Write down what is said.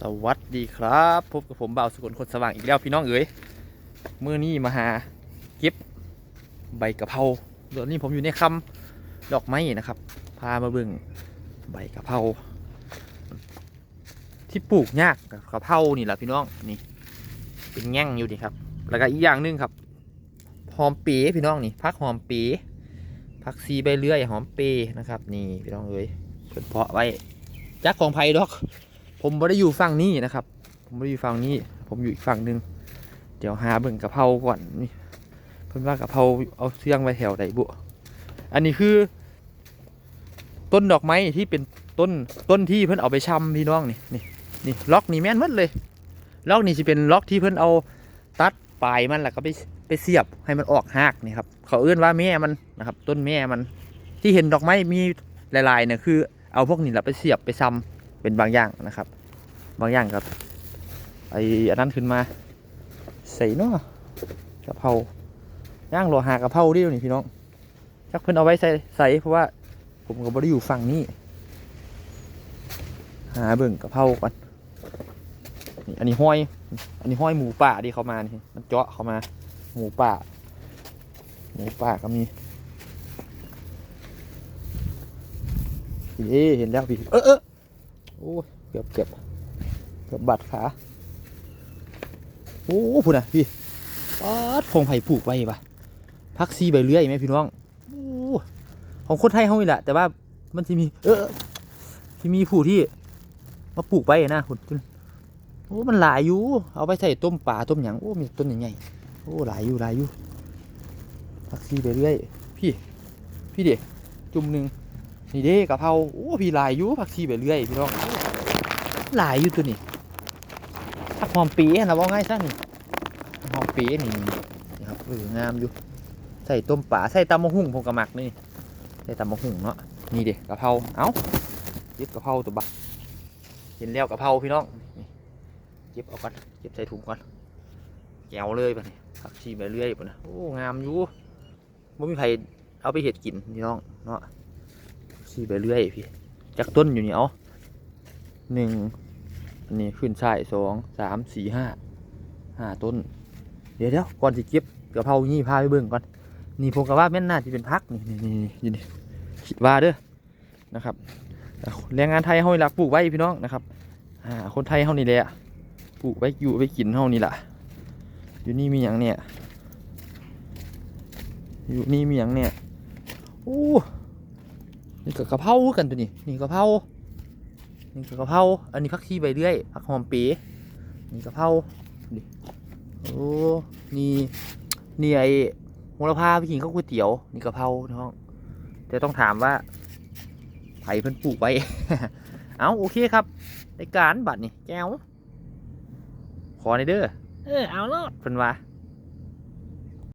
สวัสดีครับพบกับผมบ่าวสกุลคนสว่างอีกแล้วพี่น้องเอ๋ยเมื่อนี้มาหาเก็บใบกะเพราเดี๋ยวนี้ผมอยู่ในคำดอกไม้นะครับ พามาเบิ่งใบกะเพราที่ปลูกยากกะเพรานี่แหละพี่น้องนี่ เป็นแง่งอยู่นี่ครับ แล้วก็อีกอย่างหนึงครับหอมเป๋พี่น้องนี่พักหอมเป๋พักซีใบเลื่อยหอมเป๋นะครับ นี่พี่น้องเอ๋ยเพิ่นเพาะไว้จักของไผ่ดอก ผมไม่ได้อยู่ฝั่งนี้นะครับ ผมไม่ได้อยู่ฝั่งนี้ ผมอยู่อีกฝั่งหนึ่งเดี๋ยวหาเบิ่งกะเพราก่อนนี่เพิ่นว่ากะเพราเอาเสียงไว้แถวไหนบุอันนี้คือ ต้นดอกไม้ที่เป็นต้นต้นที่เพิ่นเอาไปชำพี่น้องนี่นี่นี่ล็อกนี่แม่นมดเลยล็อกนี่จะเป็นล็อกที่เพิ่นเอาตัดปลายมันแล้วก็ไปไปเสียบให้มันออกหากนี่ครับเขาเอื้นว่าแม่มันนะครับ ต้นแม่มันที่เห็นดอกไม้มีหลายๆเนี่ยคือ เอาพวกนี้แหละไปเสียบไปซ้ำ เป็นบางอย่างนะครับ บางอย่างครับไอ้อันนั้นขึ้นมา ใส่เนาะกะเพราย่างโลหะกะเพราดิวนี่พี่น้องจักเพิ่นเอาไว้ใส่ใส่เพราะว่าผมก็บ่ได้อยู่ฝั่งนี้ หาเบิ่งกะเพราก่อนนี่อันนี้ห้อย อันนี้ห้อยหมูป่าที่เขามานี่มันเจาะเขามา หมูป่า หมูป่าก็มีเอ๊เห็นแล้วพี่เออเออ อ้ยเกือบเกือบเกือบบาดขาโอ้พูดนะพี่ปาดพงไผ่ปลูกไว้ปะพักซีใบเลื่อยไหมพี่น้องอของคนไทยเขานี่แหละแต่ว่ามันจะมี เออที่มีผู้ที่มาปลูกไว้นะคุณคุณโอ้มันหลายอยู่ เอาไปใส่ต้มปลาต้มหยังโอ้มีต้นใหญ่ๆโอ้หลายอยู่หลายอยู่พักซีใบเลื่อยพี่ พี่เด็กจุ่มหนึ่งนี่เด้กะเพราโอ้พี่หลายอยู่ผักชีไปเรื่อยพี่น้อง หลายอยู่ตัวนี้ผักหอมปีนะว่าง่ายซะนี่ผักหอมปีนี่นี่ครับเอองามอยู่ ใส่ต้มป่าใส่ตำมะหุ่งผมกระหมักนี่ใส่ตำมะหุ่งเนาะนี่เด็กกะเพราเอ้าเก็บกะเพราตัวบักเห็นแล้วกะเพราพี่น้องเก็บเอาก่อนเก็บใส่ถุงก่อนแกวเลยไปนี่ผักชีไปเรื่อยไปนะโอ้งามอยู่ไม่มีใครเอาไปเห็ดกินพี่น้องเนาะขี่ไปเรื่อยพี่จากต้นอยู่นี่เอาหนึ่ง อันนี้ขึ้นใช่ายสองสามสี่ห้าห้าต้น เดี๋ยวเดี๋ยวก่อนจะเก็บกระเพรานี่พาไปเบิ่งก่อนนี่ผมก็ว่าแม่นน่าจะเป็นพักนี่นี่นี่นี่นี่คิดว่าเด้อนะครับแรงงานไทยเฮานี่ล่ะปลูกไว้พี่น้องนะครับอ่าคนไทยเฮานี่แหละปลูกไว้อยู่ไว้กินเฮานี่ล่ะอยู่นี่มีอย่างเนี่ยอยู่นี่มีอย่างเนี่ยโอ้นี่ก็กะเพรากันตัวนี้นี่กะเพรา นี่ก็กะเพราอันนี้ผักชีใบเลื่อยผักหอมเป๋นี่กะเพรานี่โอ้นี่นี่ไอโหระพาไปกินข้าวก๋วยเตี๋ยว นี่กะเพราน้องแต่ต้องถามว่าไผเพิ่นปลูกไว้ เอาโอเคครับในการบัตรนี่แก้วขอในอยเด้อเออเอาแล้วเพิ่นว่า